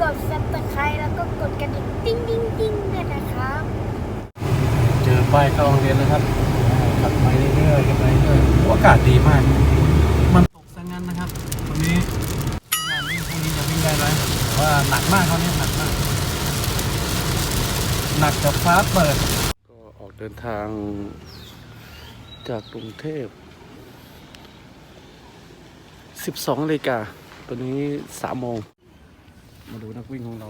ตะไคร้แล้วก็กดกระดิ่งติ้งติ้งติ้งด้วยนะครับ เจอป้ายเข้าโรงเรียนแล้วครับขับไปเรื่อยๆขับไปเรื่อยๆโอ้อากาศดีมาก มันตกซะงั้นนะครับวันนี้งานวิ่งพรุ่งนี้จะวิ่งได้ไหมแต่ว่าหนักมากเขาเนี่ยหนักมาก หนักกับฟ้าเปิด ก็ออกเดินทางจากกรุงเทพ 12นาฬิกาตอนนี้3โมง มาดูนักวิ่งของเรา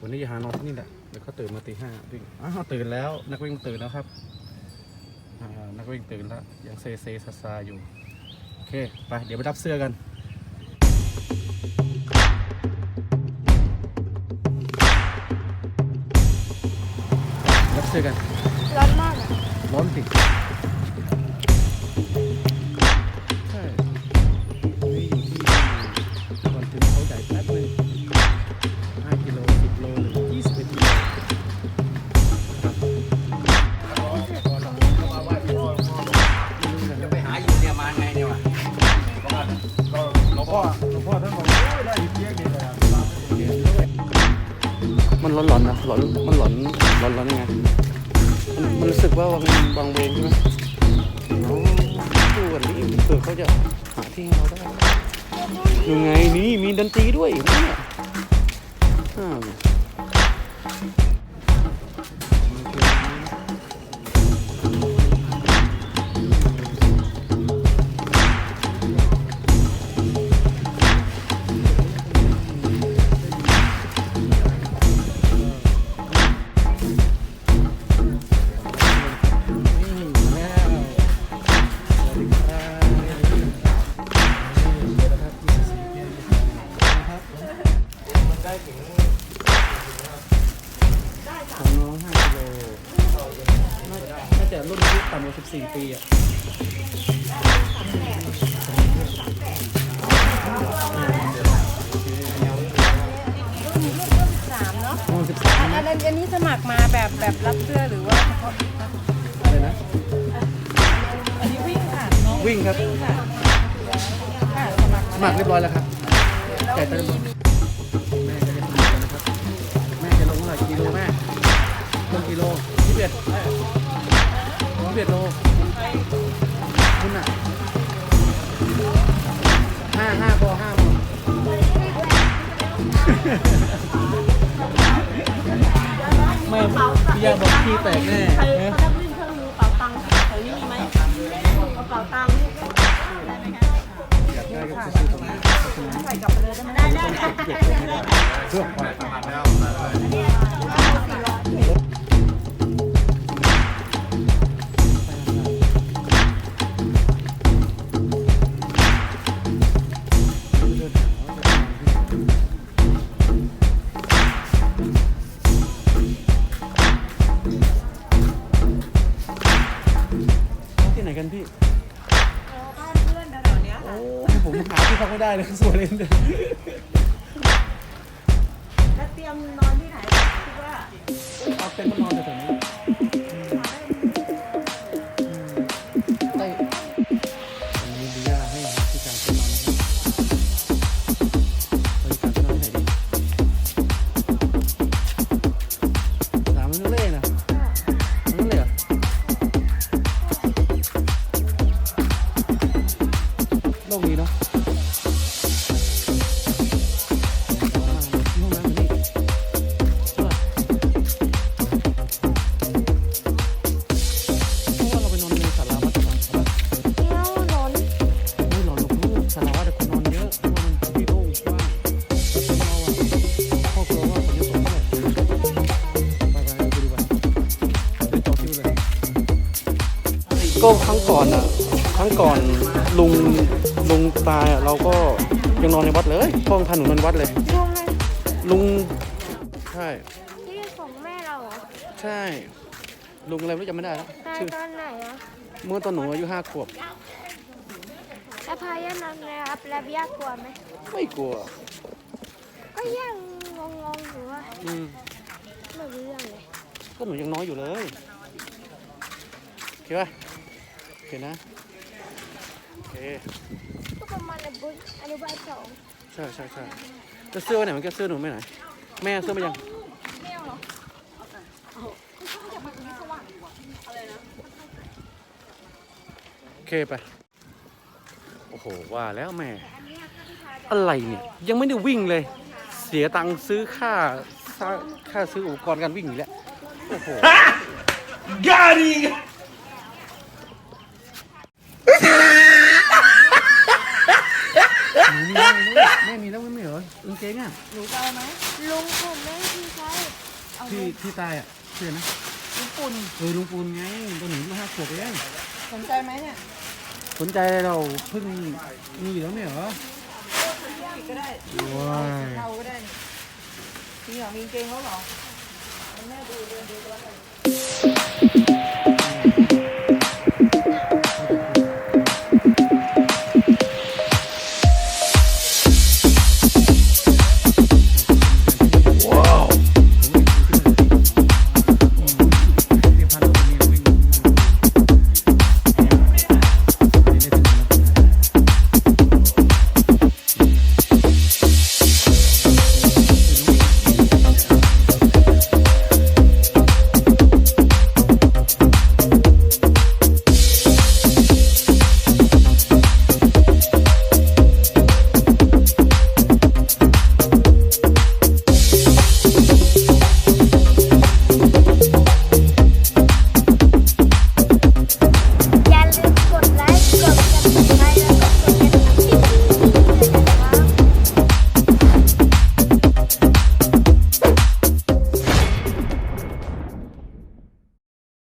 วันนี้จะหานอนที่นี่แหละเดี๋ยวเขาตื่นมาตีห้าวิ่งอ้าวตื่นแล้ว นักวิ่งตื่นแล้วครับอ่านักวิ่งตื่นแล้วยังเซเซซาซาอยู่โอเคไปเดี๋ยวไปรับเสื้อกันรับเสื้อกันร้อนมากอะร้อนติด หลอนมันหลอนหลอนหลอนยังไงมันมันรู้สึกว่าวางวางเวงใช่ไหมดูกันนี้เผื่อเขาจะหาที่ให้เราได้ยังไงนี่มีดนตรีด้วยเนี่ย ถึงของน้องห้ากิโลน่าจะน่าจะรุ่นอายุต่ำกว่า14 ปีอะสามเนาะอ๋อ13อันนะอันอันนี้สมัครมาแบบแบบรับเสื้อหรือว่าเฉพาะอะไรนะ อันนี้วิ่งค่ะน้องวิ่งครับวิ่งค่ะค่ะสมัครสมัครเรียบร้อยแล้วครับ แล้วแต่ตอนมีนี้ แม่จะได้สมัครแล้วนะครับ แม่จะลงเท่าไหร่กิโลแม่ลงกิโลยี่สิบเอ็ดยี่สิบเอ็ดโลคุณอะห้าห้าพอห้าพอแม่พี่ยาบอกขี้แตกแน่ใครเขาได้วิ่งเครื่องมือเป่าตังค์แถวนี้มีไหมกระเป๋าตังค์ได้ไหมคะอยากได้ก็จะซื้อตรงนี้ใส่กลับไปเลยได้ไหมได้ได้ ที่ไหนกันพี่ บ้านเพื่อนแถวๆเนี้ยโอ้ผมหาที่พักไม่ได้เลยสวยเลย เนี่ย ลูกศาลาวัดคนนอนเยอะเพราะว่ามันที่โล่งกว้างแต่เราอะพ่อกลัวว่าฝนจะตกเมื่อไหร่ไปไปไปดูดีกว่าไปต่อคิวเลยก็ครั้งก่อนอะครั้งก่อนลุงลุงตายอะเราก็ยังนอนในวัดเลยห้องพันหนุนมันวัดเลย ลุงไงลุงใช่ที่ของแม่เราเหรอใช่ ลุงอะไรไม่รู้จำไม่ได้แล้วตายชื่อตอนไหนอะเมื่อตอนหนูอายุห้าขวบแล้วพาย่านอนนะครับแล้วย่ากลัวไหมไม่กลัว ก็ย่างงงๆอยู่ว่าอืม ไม่รู้เรื่องเลยก็หนูยังน้อยอยู่เลยโอเคป่ะโอเคนะโอเคก็ประมาณอนุบาลอนุบาลสองใช่ใช่ใช่จะเสื้อไว้ไหนมันก็เสื้อหนูไม่ไหน แม่เอาเสื้อมายัง โอเคไปโอ้โห ว่าแล้วแม่ อะไรเนี่ย ยังไม่ได้วิ่งเลย เสียตังค์ซื้อค่าค่าค่าซื้ออุปกรณ์การวิ่งอีกแล้วโอ้โห Got him! หนูมีแล้วไม่รู้แม่มีแล้วไม่เหรอกางเกงอะหนูจะเอาไหมลุงผมไม่มีใครที่ที่ตายอะเชื่อนะลุงปุ่นเออลุงปูนไงตัวหนูมาห้าขวบเองสนใจไหมเนี่ย สนใจเราเพิ่งมีอยู่แล้วไม่เหรอกก็ได้ว้ายเราก็ได้นี่จริงเหรอมีกางเกงแล้วเหรอเ